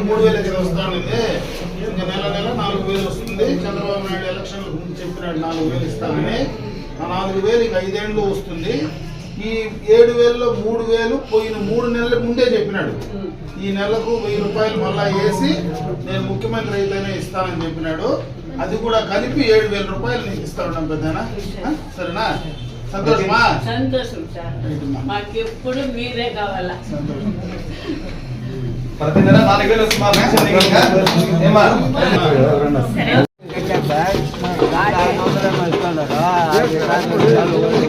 మూడు వేల దగ్గర వస్తానంటే నెల నెల నాలుగు వేలు వస్తుంది చంద్రబాబు నాయుడు ఎలక్షన్ చెప్పినాడు నాలుగు వేలు ఇస్తామని ఆ నాలుగు వేలు ఇక ఐదేళ్ళు వస్తుంది ఈ ఏడు వేలలో మూడు వేలు పోయిన మూడు నెలల ముందే చెప్పినాడు ఈ నెలకు వెయ్యి రూపాయలు మళ్ళా వేసి నేను ముఖ్యమంత్రి అయితేనే ఇస్తానని చెప్పినాడు అది కూడా కలిపి ఏడు వేల రూపాయలు నీకు ఇస్తాను పెద్దనా సరేనా సంతోషమా సంతోషం సార్ మాకు ఎప్పుడు మీరే కావాలా సంతోషం ప్రతి నెల నాలుగు వేలు వస్తుంది మా పెన్షన్ నీకు ఇంకా. ఏమ్మా?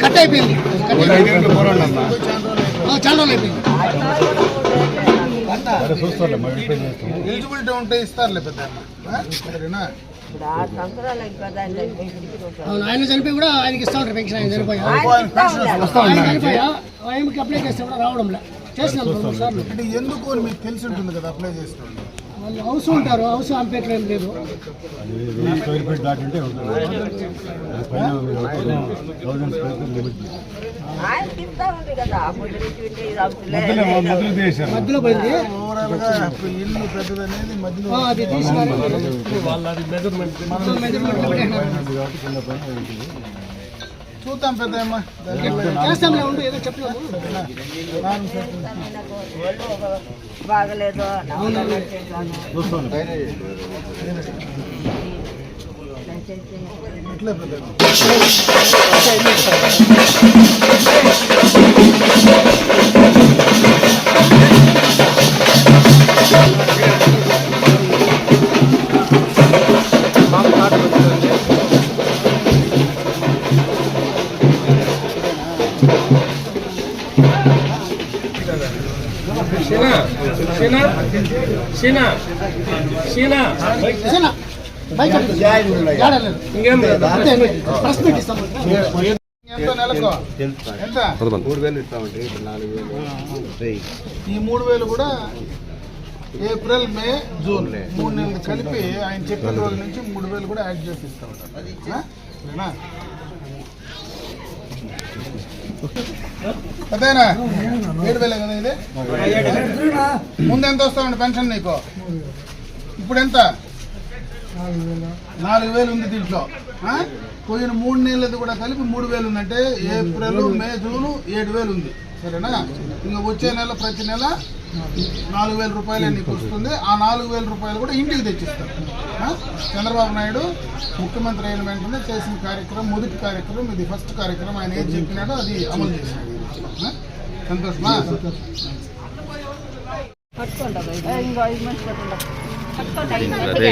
కట్ అయిపోయింది కట్ అయిపోయింది. ఆ, చాలా రోజులు అయిపోయింది ఎలిజిబిలిటీ ఉంటే ఇస్తారులే పెద్ద సరేనా అవును ఆయన చనిపోయి కూడా ఆయనకి ఇస్తా ఉంటారు పెన్షన్ ఆయన చనిపోయా. ఆయన. చనిపోయా ఆయనకి అప్లై చేస్తే కూడా రావడం లే చేసినాం సార్లు. అంటే ఎందుకు అని మీకు తెలిసి ఉంటుంది కదా అప్లై చేసుకోండి వాళ్ళు హౌస్ ఉంటారు హౌస్ అంపేట్లో ఏం లేదు. స్క్వేర్ ఫీట్ దాటింటే మధ్యలో పోయింది. ఓవరాల్గా ఇల్లు పెద్దది అనేది మధ్యలో ఆ, అది తీసుకున్నారు మెజర్మెంట్ మొత్తం మెజర్మెంట్ చూద్దాం పెద్ద ఉండు ఏదో చెప్పలేదు బాగలేదు. పెద్ద మూడు వేలు ఇస్తామంటే నాలుగు వేలు ఈ మూడు వేలు కూడా ఏప్రిల్ మే జూన్ మూడు నెలలు కలిపి ఆయన చెప్పిన రోజు నుంచి మూడు వేలు కూడా యాడ్ చేసి ఇస్తా ఉంటారు. అదేనా ఏడు వేలే కదా ఇది? ముందు ఎంత వస్తామండి? పెన్షన్ నీకు? ఇప్పుడు ఎంత? నాలుగు వేలు ఉంది దీంట్లో ఆ? పోయిన మూడు నెలలది కూడా కలిపి మూడు వేలు ఉందంటే ఏప్రిల్ మే జూన్ ఏడు వేలు ఉంది సరేనా ఇంకా వచ్చే నెల ప్రతి నెల నాలుగు వేల రూపాయలే నీకు వస్తుంది ఆ నాలుగు వేల రూపాయలు కూడా ఇంటికి తెచ్చిస్తారు? చంద్రబాబు నాయుడు ముఖ్యమంత్రి అయిన వెంటనే చేసిన కార్యక్రమం మొదటి కార్యక్రమం ఇది ఫస్ట్ కార్యక్రమం ఆయన ఏది చెప్పినాడో అది అమలు చేసినాడు ఆ? సంతోషమా పట్టుకోండి అబ్బాయి. ఏ, ఇంకో ఐదు మంది పట్టుకోండి.